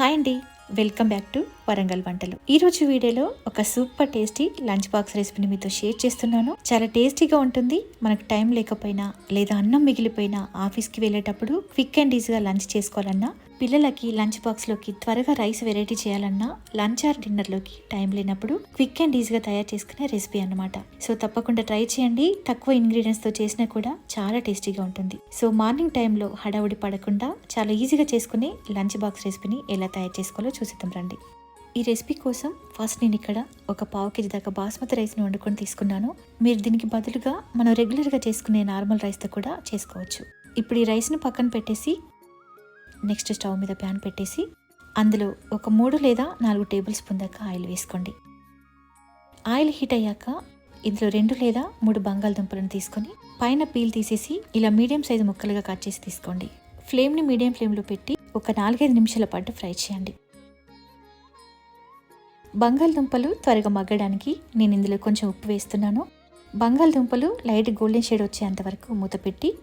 Hi అండి. Welcome back to Warangal వంటలు. ఈరోజు వీడియోలో ఒక సూపర్ టేస్టీ లంచ్ బాక్స్ రెసిపీని మీతో షేర్ చేస్తున్నాను. చాలా టేస్టీగా ఉంటుంది. మనకు టైం లేకపోయినా లేదా అన్నం మిగిలిపోయినా ఆఫీస్కి వెళ్ళేటప్పుడు క్విక్ అండ్ ఈజీగా లంచ్ చేసుకోవాలన్నా పిల్లలకి లంచ్ బాక్స్లోకి త్వరగా రైస్ వెరైటీ చేయాలన్నా లంచ్ ఆర్ డిన్నర్లోకి టైం లేనప్పుడు క్విక్ అండ్ ఈజీగా తయారు చేసుకునే రెసిపీ అన్నమాట. సో తప్పకుండా ట్రై చేయండి. తక్కువ ఇంగ్రీడియంట్స్తో చేసినా కూడా చాలా టేస్టీగా ఉంటుంది. సో మార్నింగ్ టైంలో హడావుడి పడకుండా చాలా ఈజీగా చేసుకునే లంచ్ బాక్స్ రెసిపీని ఎలా తయారు చేసుకోవాలో చూసిద్దాం రండి. ఈ రెసిపీ కోసం ఫస్ట్ నేను ఇక్కడ ఒక పావు కేజీ దాకా బాస్మతి రైస్ని వండుకొని తీసుకున్నాను. మీరు దీనికి బదులుగా మనం రెగ్యులర్గా చేసుకునే నార్మల్ రైస్తో కూడా చేసుకోవచ్చు. ఇప్పుడు ఈ రైస్ను పక్కన పెట్టేసి నెక్స్ట్ స్టవ్ మీద ప్యాన్ పెట్టేసి అందులో ఒక మూడు లేదా నాలుగు టేబుల్ స్పూన్ దాకా ఆయిల్ వేసుకోండి. ఆయిల్ హీట్ అయ్యాక ఇందులో రెండు లేదా మూడు బంగాళదుంపలను తీసుకొని పైన పీల్ తీసేసి ఇలా మీడియం సైజు ముక్కలుగా కట్ చేసి తీసుకోండి. ఫ్లేమ్ని మీడియం ఫ్లేమ్లో పెట్టి ఒక నాలుగైదు నిమిషాల పాటు ఫ్రై చేయండి. బంగాళదుంపలు త్వరగా మగ్గడానికి నేను ఇందులో కొంచెం ఉప్పు వేస్తున్నాను. బంగాళదుంపలు లైట్ గోల్డెన్ షేడ్ వచ్చేంత వరకు మూత పెట్టి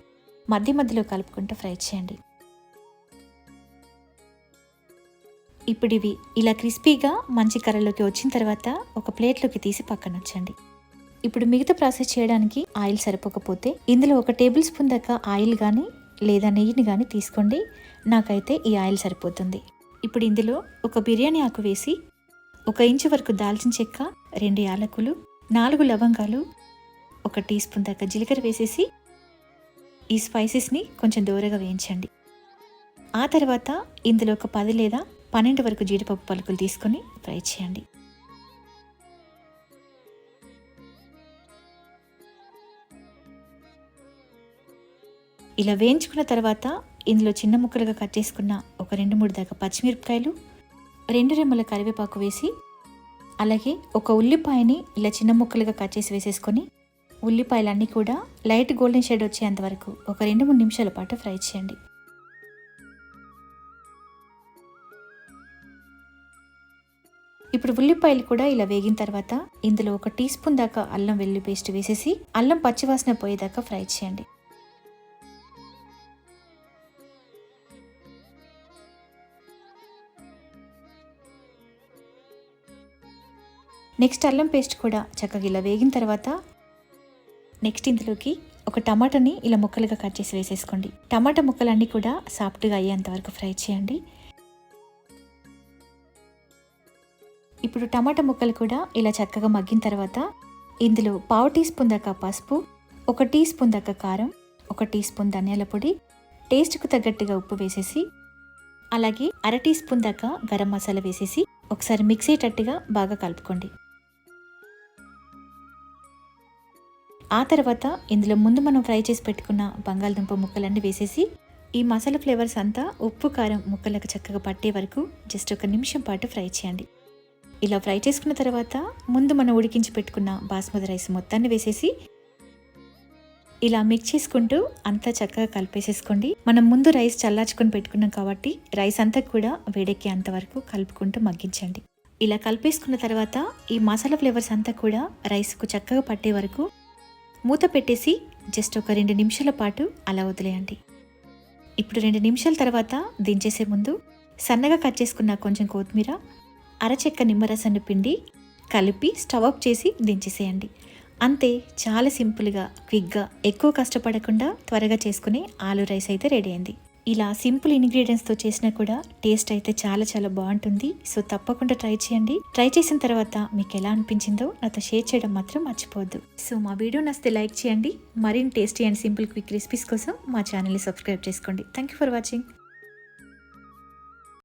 మధ్య మధ్యలో కలుపుకుంటూ ఫ్రై చేయండి. ఇప్పుడు ఇవి ఇలా క్రిస్పీగా మంచి కర్రలోకి వచ్చిన తర్వాత ఒక ప్లేట్లోకి తీసి పక్కన వచ్చండి ఇప్పుడు మిగతా ప్రాసెస్ చేయడానికి ఆయిల్ సరిపోకపోతే ఇందులో ఒక టేబుల్ స్పూన్ దాకా ఆయిల్ కానీ లేదా నెయ్యిని కానీ తీసుకోండి. నాకైతే ఈ ఆయిల్ సరిపోతుంది. ఇప్పుడు ఇందులో ఒక బిర్యానీ ఆకు వేసి ఒక ఇంచు వరకు దాల్చిన చెక్క రెండు యాలకులు నాలుగు లవంగాలు ఒక టీ స్పూన్ దాకా జీలకర్ర వేసేసి ఈ స్పైసెస్ని కొంచెం దూరగా వేయించండి. ఆ తర్వాత ఇందులో ఒక పది లేదా పన్నెండు వరకు జీడిపప్పు పలుకులు తీసుకొని ఫ్రై చేయండి. ఇలా వేయించుకున్న తర్వాత ఇందులో చిన్న ముక్కలుగా కట్ చేసుకున్న ఒక రెండు మూడు దాకా పచ్చిమిరపకాయలు రెండు రెమ్మల కరివేపాకు వేసి అలాగే ఒక ఉల్లిపాయని ఇలా చిన్న ముక్కలుగా కట్ చేసి వేసేసుకొని ఉల్లిపాయలన్నీ కూడా లైట్ గోల్డెన్ షేడ్ వచ్చేంత వరకు ఒక రెండు మూడు నిమిషాల పాటు ఫ్రై చేయండి. ఇప్పుడు ఉల్లిపాయలు కూడా ఇలా వేగిన తర్వాత ఇందులో ఒక టీ స్పూన్ దాకా అల్లం వెల్లుల్లి పేస్ట్ వేసేసి అల్లం పచ్చివాసన పోయేదాకా ఫ్రై చేయండి. నెక్స్ట్ అల్లం పేస్ట్ కూడా చక్కగా ఇలా వేగిన తర్వాత నెక్స్ట్ ఇందులోకి ఒక టమాటాని ఇలా ముక్కలుగా కట్ చేసి వేసేసుకోండి. టమాటా ముక్కలన్నీ కూడా సాఫ్ట్గా అయ్యేంత వరకు ఫ్రై చేయండి. ఇప్పుడు టమాటా ముక్కలు కూడా ఇలా చక్కగా మగ్గిన తర్వాత ఇందులో పావు టీ స్పూన్ దాకా పసుపు ఒక టీ స్పూన్ దాకా కారం ఒక టీ స్పూన్ ధనియాల పొడి టేస్ట్కు తగ్గట్టుగా ఉప్పు వేసేసి అలాగే అర టీ స్పూన్ దాకా గరం మసాలా వేసేసి ఒకసారి మిక్స్ అయ్యేటట్టుగా బాగా కలుపుకోండి. ఆ తర్వాత ఇందులో ముందు మనం ఫ్రై చేసి పెట్టుకున్న బంగాళదుంప ముక్కలన్నీ వేసేసి ఈ మసాలా ఫ్లేవర్స్ అంతా ఉప్పు కారం ముక్కలకు చక్కగా పట్టే వరకు జస్ట్ ఒక నిమిషం పాటు ఫ్రై చేయండి. ఇలా ఫ్రై చేసుకున్న తర్వాత ముందు మనం ఉడికించి పెట్టుకున్న బాస్మతి రైస్ మొత్తాన్ని వేసేసి ఇలా మిక్స్ చేసుకుంటూ అంతా చక్కగా కలిపేసేసుకోండి. మనం ముందు రైస్ చల్లార్చుకొని పెట్టుకున్నాం కాబట్టి రైస్ అంతా కూడా వేడెక్కే అంతవరకు కలుపుకుంటూ మగ్గించండి. ఇలా కలిపేసుకున్న తర్వాత ఈ మసాలా ఫ్లేవర్స్ అంతా కూడా రైస్కు చక్కగా పట్టే వరకు మూత పెట్టేసి జస్ట్ ఒక రెండు నిమిషాల పాటు అలా వదిలేయండి. ఇప్పుడు రెండు నిమిషాల తర్వాత దించేసే ముందు సన్నగా కట్ చేసుకున్న కొంచెం కొత్తిమీర అరచెక్క నిమ్మరసాన్ని పిండి కలిపి స్టవ్ ఆఫ్ చేసి దించేసేయండి. అంతే చాలా సింపుల్గా క్విక్గా ఎక్కువ కష్టపడకుండా త్వరగా చేసుకునే ఆలు రైస్ అయితే రెడీ అయింది. ఇలా సింపుల్ ఇంగ్రీడియంట్స్తో చేసినా కూడా టేస్ట్ అయితే చాలా చాలా బాగుంటుంది. సో తప్పకుండా ట్రై చేయండి. ట్రై చేసిన తర్వాత మీకు ఎలా అనిపించిందో నాతో షేర్ చేయడం మాత్రం మర్చిపోవద్దు. సో మా వీడియో నచ్చితే లైక్ చేయండి. మరిన్ని tasty and simple quick recipes కోసం మా ఛానల్ని సబ్స్క్రైబ్ చేసుకోండి. Thank you for watching.